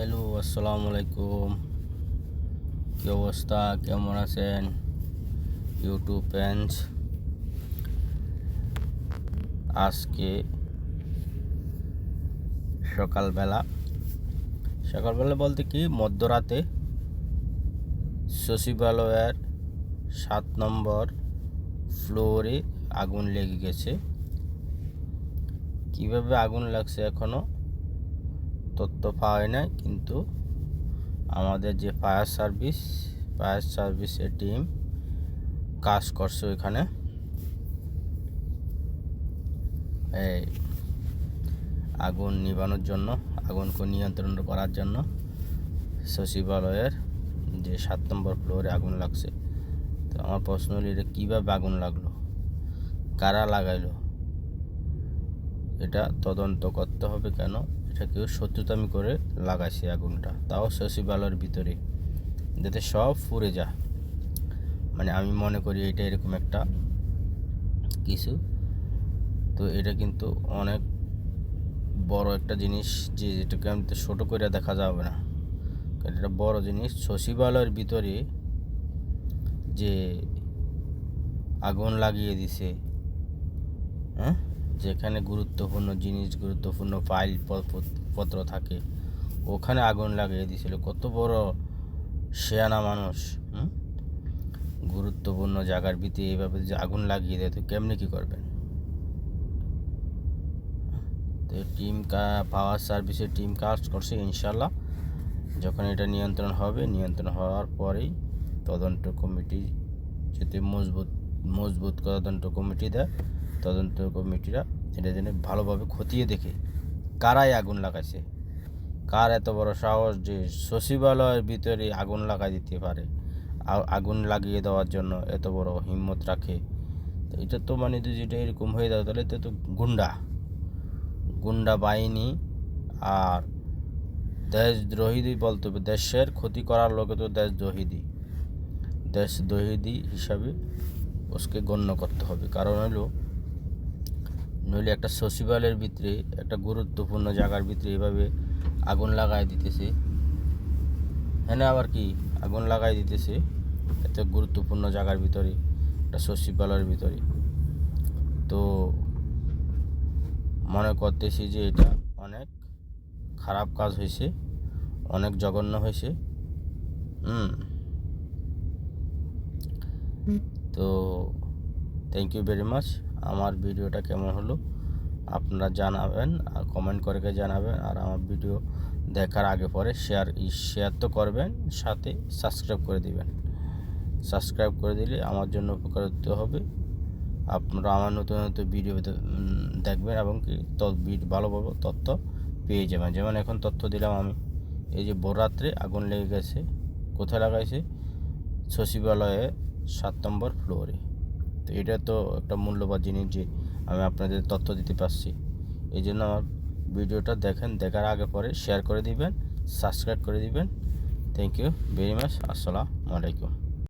Hello, আসসালামু আলাইকুম। কি অবস্থা? কেমন আছেন? ইউটিউব ফ্যান্স আজকে সকালবেলা সকালবেলা বলতে কি, মধ্যরাতে সচিবালয়ের সাত নম্বর ফ্লোরে আগুন লেগে গেছে। কীভাবে আগুন লাগছে এখনও? তথ্য পাওয়া যায় না কিন্তু আমাদের যে ফায়ার সার্ভিস, ফায়ার সার্ভিসের টিম কাজ করছে ওইখানে। এই আগুন নিবানোর জন্য, আগুনকে নিয়ন্ত্রণ করার জন্য সচিবালয়ের যে সাত নম্বর ফ্লোরে আগুন লাগছে। তো আমার প্রশ্ন হলো, এটা কীভাবে আগুন লাগল? কারা লাগাইলো? এটা তদন্ত করতে হবে কেন? এটা কেউ শত্রুতামি করে লাগাইছি আগুনটা। তাও সচিবালয়ের ভিতরে। যাতে সব ফুরে যা মানে আমি মনে করি এটা এরকম একটা কিছু। তো এটা কিন্তু অনেক বড় একটা জিনিস যে যেটাকে আমি তো ছোটো করে দেখা যাবে না। কারণ এটা বড় জিনিস। সচিবালয়ের ভিতরে যে আগুন লাগিয়ে দিছে হ্যাঁ? যেখানে গুরুত্বপূর্ণ জিনিস, গুরুত্বপূর্ণ ফাইল পত্র থাকে, ওখানে আগুন লাগিয়ে দিয়েছিল। কত বড় শেয়ানা মানুষ গুরুত্বপূর্ণ জায়গার ভিতরে এইভাবে যে আগুন লাগিয়ে দেয়, তো কেমনি কী করবেন? তো টিম পাওয়ার সার্ভিসের টিম কাজ করছে ইনশাল্লাহ যখন এটা নিয়ন্ত্রণ হবে, নিয়ন্ত্রণ হওয়ার পরেই তদন্ত কমিটি যাতে মজবুত মজবুত তদন্ত কমিটি দেয় তদন্ত কমিটিরা এটা যেন ভালোভাবে খতিয়ে দেখে কারাই আগুন লাগাইছে। কার এত বড় সাহস যে সচিবালয়ের ভিতরে আগুন লাগাই দিতে পারে? আগুন লাগিয়ে দেওয়ার জন্য এত বড় হিম্মত রাখে? এটা তো মানে যদি এটা এরকম হয়ে যায়, তাহলে তো তো গুন্ডা। গুন্ডা বাহিনী আর দেশদ্রোহী বলতে হবে। দেশের ক্ষতি করার লোকে তো দেশদ্রোহী দেশদ্রোহী হিসাবে ওসকে গণ্য করতে হবে। কারণ হলো নইলে একটা সচিবালয়ের ভিতরে, একটা গুরুত্বপূর্ণ জায়গার ভিতরে এভাবে আগুন লাগাই দিতেছে। হ্যাঁ আবার কি? আগুন লাগাই দিতেছে এত গুরুত্বপূর্ণ জায়গার ভিতরে, একটা সচিবালয়ের ভিতরে। তো মনে করতেছি যে এটা অনেক খারাপ কাজ হয়েছে, অনেক জঘন্য হয়েছে। হুম। তো থ্যাংক ইউ ভেরি মাচ আমার ভিডিওটা কেমন হলো আপনারা জানাবেন, আর কমেন্ট করে জানাবেন, আর আমার ভিডিও দেখার আগে পরে শেয়ার শেয়ার তো করবেন, সাথে সাবস্ক্রাইব করে দিবেন। সাবস্ক্রাইব করে দিলে আমার জন্য উপকারিত হবে। আপনারা আমার নতুন নতুন ভিডিও দেখবেন এবং কি ভালোভাবে তথ্য পেয়ে যাবেন। যেমন এখন তথ্য দিলাম আমি, এই যে রাত্রে আগুন লেগে গেছে, কোথায় লাগাইছে? সচিবালয়ে সাত নম্বর ফ্লোরে তো এটা তো একটা মূল্যবান জিনিস যে আমি আপনাদের তথ্য দিতে পারছি। এই জন্য আমার ভিডিওটা দেখেন, দেখার আগে পরে শেয়ার করে দিবেন সাবস্ক্রাইব করে দিবেন। থ্যাংক ইউ ভেরি মাচ আসসালামু আলাইকুম।